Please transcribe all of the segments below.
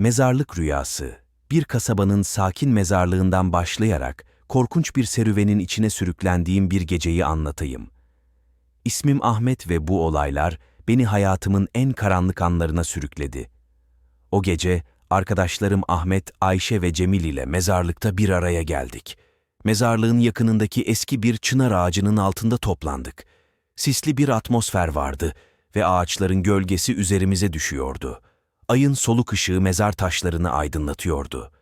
Mezarlık Rüyası Bir kasabanın sakin mezarlığından başlayarak korkunç bir serüvenin içine sürüklendiğim bir geceyi anlatayım. İsmim Ahmet ve bu olaylar beni hayatımın en karanlık anlarına sürükledi. O gece arkadaşlarım Ahmet, Ayşe ve Cemil ile mezarlıkta bir araya geldik. Mezarlığın yakınındaki eski bir çınar ağacının altında toplandık. Sisli bir atmosfer vardı ve ağaçların gölgesi üzerimize düşüyordu. Ayın soluk ışığı mezar taşlarını aydınlatıyordu.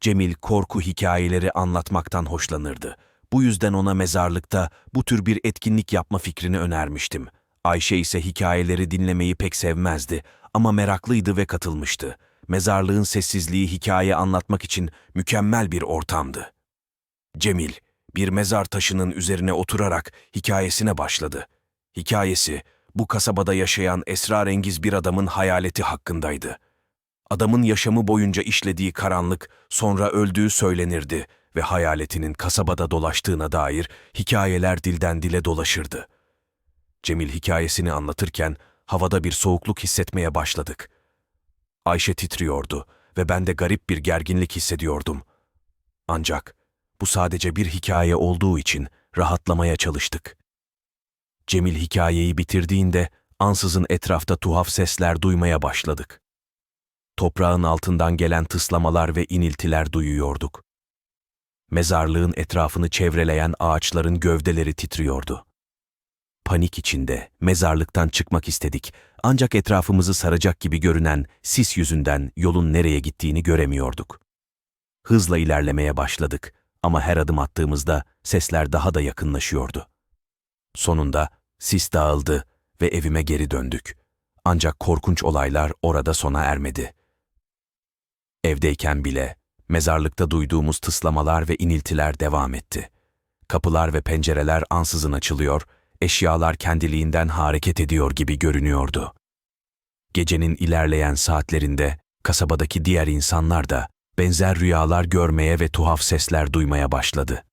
Cemil korku hikayeleri anlatmaktan hoşlanırdı. Bu yüzden ona mezarlıkta bu tür bir etkinlik yapma fikrini önermiştim. Ayşe ise hikayeleri dinlemeyi pek sevmezdi ama meraklıydı ve katılmıştı. Mezarlığın sessizliği hikaye anlatmak için mükemmel bir ortamdı. Cemil, bir mezar taşının üzerine oturarak hikayesine başladı. Hikayesi, bu kasabada yaşayan esrarengiz bir adamın hayaleti hakkındaydı. Adamın yaşamı boyunca işlediği karanlık sonra öldüğü söylenirdi ve hayaletinin kasabada dolaştığına dair hikayeler dilden dile dolaşırdı. Cemil hikayesini anlatırken havada bir soğukluk hissetmeye başladık. Ayşe titriyordu ve ben de garip bir gerginlik hissediyordum. Ancak bu sadece bir hikaye olduğu için rahatlamaya çalıştık. Cemil hikayeyi bitirdiğinde ansızın etrafta tuhaf sesler duymaya başladık. Toprağın altından gelen tıslamalar ve iniltiler duyuyorduk. Mezarlığın etrafını çevreleyen ağaçların gövdeleri titriyordu. Panik içinde mezarlıktan çıkmak istedik ancak etrafımızı saracak gibi görünen sis yüzünden yolun nereye gittiğini göremiyorduk. Hızla ilerlemeye başladık ama her adım attığımızda sesler daha da yakınlaşıyordu. Sonunda sis dağıldı ve evime geri döndük. Ancak korkunç olaylar orada sona ermedi. Evdeyken bile mezarlıkta duyduğumuz tıslamalar ve iniltiler devam etti. Kapılar ve pencereler ansızın açılıyor, eşyalar kendiliğinden hareket ediyor gibi görünüyordu. Gecenin ilerleyen saatlerinde kasabadaki diğer insanlar da benzer rüyalar görmeye ve tuhaf sesler duymaya başladı.